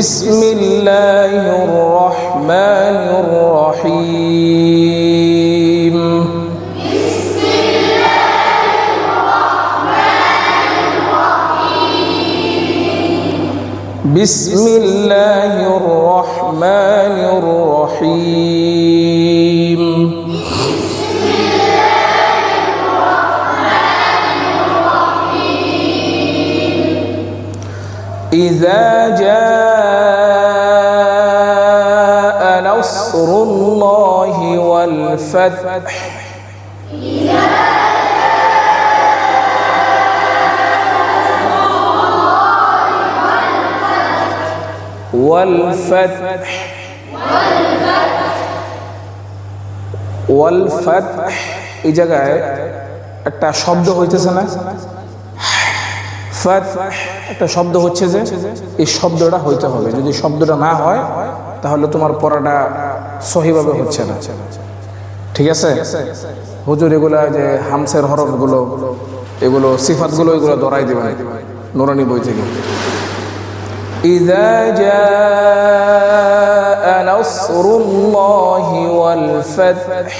بسم الله الرحمن الرحيم. بسم الله الرحمن الرحيم. بسم الله الرحمن الرحيم إذا جاء والفتح والفتح والفتح এই জায়গায় একটা শব্দ হইতেছে না ফাত একটা শব্দ হচ্ছে যে এই শব্দটা হইতে হবে যদি শব্দটা না হয় তাহলে তোমার পড়াটা সহিভাবে হচ্ছে না ঠিক আছে হুজুর এগুলা যে হামসের হরফগুলো এগুলো সিফাতগুলো এগুলো দরাই দেবে নোরানি বই থেকে إذا جاء نصر الله والفتح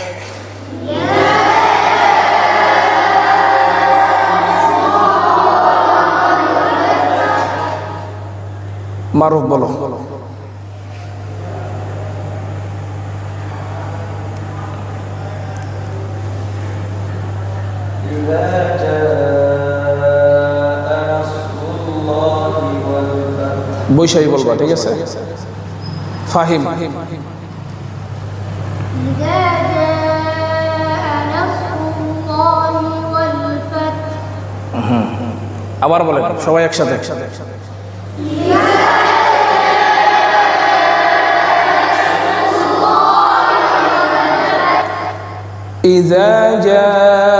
মারুফ বলো বৈশাখী বলবা ঠিক আছে ফাহিম إذا جاء نصر الله والفتح আবার বলেন সবাই একসাথে إذا جاء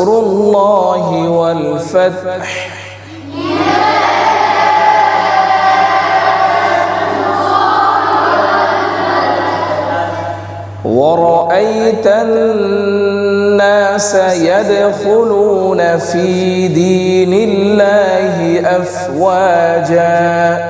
نصر الله والفتح. ورأيت الناس يدخلون في دين الله أفواجا.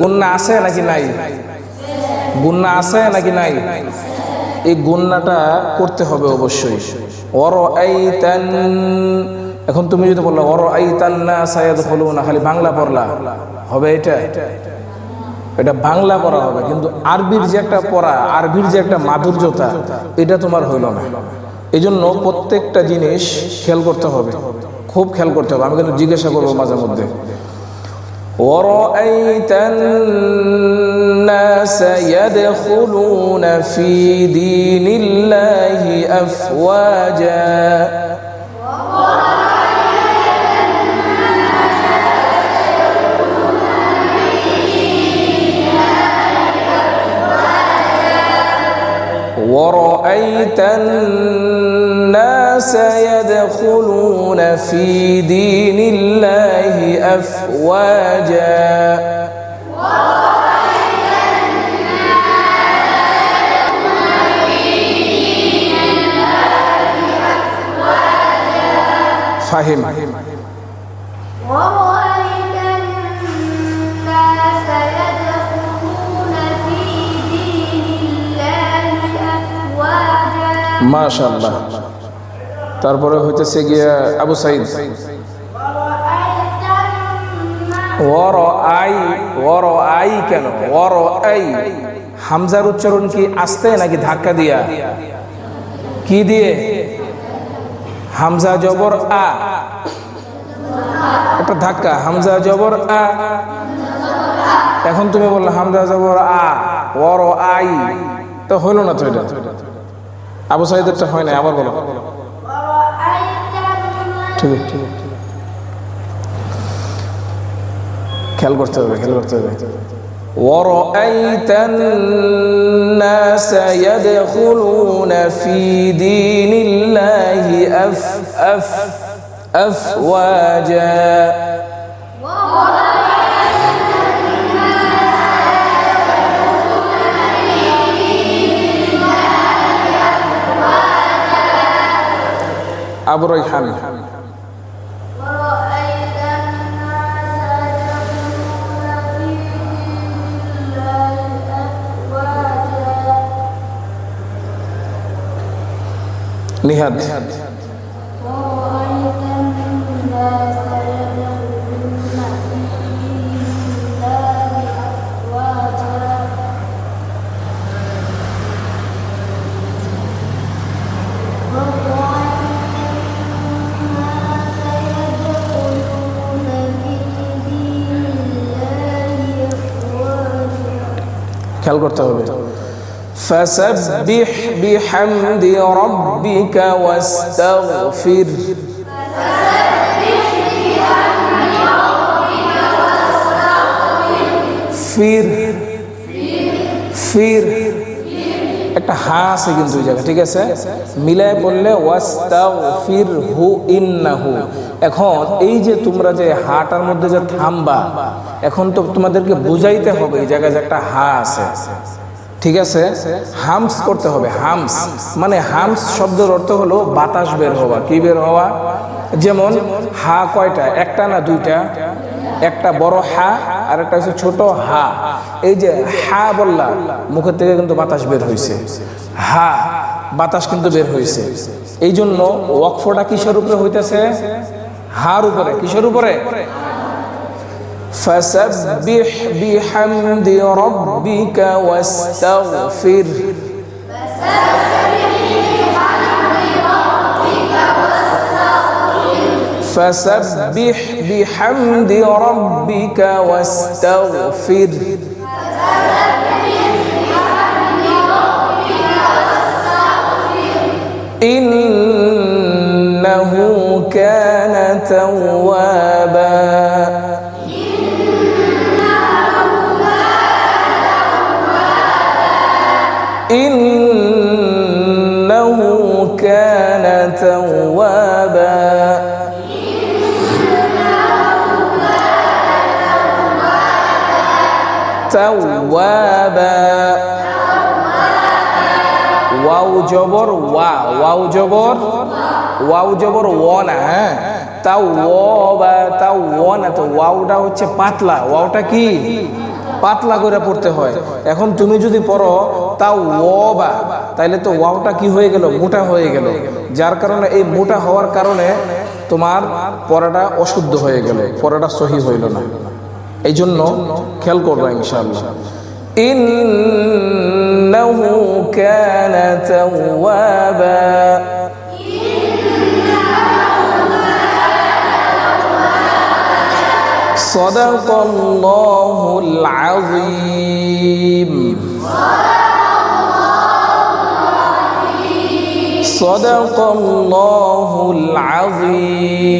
গুন্না আছে নাকি নাই গুন্না আছে নাকি নাই এই গুন্নাটা করতে হবে অবশ্যই। অর এখন তুমি যদি বলল অর আইতান না সায়াদ হলো না খালি বাংলা পড়লা। হবে এটা? এটা বাংলা পড়া হবে, কিন্তু আরবির যে একটা পড়া, আরবির যে একটা মাধুর্যতা, এটা তোমার হইল না। এই জন্য প্রত্যেকটা জিনিস খেয়াল করতে হবে। খুব খেয়াল করতে হবে আমি কিন্তু জিজ্ঞাসা করবো মাঝে মধ্যে ورأيت الناس يدخلون في دين الله أفواجا ورأيت الناس يدخلون في دين الله أفواجا. فهم, ما شاء الله. তারপরে হইতেছে গিয়া আবু সাইদ। ওর আই ওর আই কেন? ওর আই হামজার উচ্চারণ কি আসতে নাকি ধাক্কা দিয়া? কি দিয়ে? হামজা জবর আ। একটা ধাক্কা, হামজা জবর আ। এখন তুমি বললে হামজা জবর আ ওর আই তো হইল না তো এটা? আবু সাইদেরটা হয় না আবার বলো। ঠিক আছে ঠিক আছে খেয়াল করতে হবে খেয়াল করতে হবে ورأيت الناس يدخلون في دين الله أف أف أفواجا أبو ريحان নিহাত। খেয়াল করতে হবে। فسبح بحمد ربك واستغفر ফির ফির একটা হা আছে কিন্তু ওই জায়গায় ঠিক আছে মিলায় বললে ওয়াস্তাগফির হু ইন্নাহু এখন এই যে তোমরা যে হাটার মধ্যে যে থামবা এখন তো তোমাদেরকে বুঝাইতে হবে এই জায়গায় যে একটা হা আছে ঠিক আছে? হামস করতে হবে, হামস। মানে হামস শব্দের অর্থ হলো বাতাস বের হওয়া। কি বের হওয়া? যেমন, হা কয়টা? একটা না দুইটা? একটা বড় হা, আর একটা হচ্ছে ছোট হা। এই যে হা বললা, মুখের থেকে কিন্তু বাতাস বের হয়েছে হা, বাতাস কিন্তু বের হয়েছে এই জন্য ওয়াকফটা কিসের উপরে হইতেছে? হার উপরে। কিসের উপরে? فسبح بحمد ربك واستغفر. فسبح بحمد ربك واستغفر. إنه كان توابا. তাওয়াবা ওয়াও জবর ওয়া, ওয়াও জবর ওয়াও জবর ওয়া না হ্যাঁ। তাও ও বা তাও ও না তো ওয়াওটা হচ্ছে পাতলা। ওয়াওটা কি? পাতলা করে পড়তে হয়। এখন তুমি যদি পড়ো তাও ও তাহলে তো ওয়াওটা কি হয়ে গেল? মোটা হয়ে গেল। যার কারণে এই মোটা হওয়ার কারণে তোমার পড়াটা অশুদ্ধ হয়ে গেল, পড়াটা সহি হইল না। এই জন্য খেয়াল করবো ইনশাআল্লাহ إنه كان توابا صدق الله العظيم صدق الله العظيم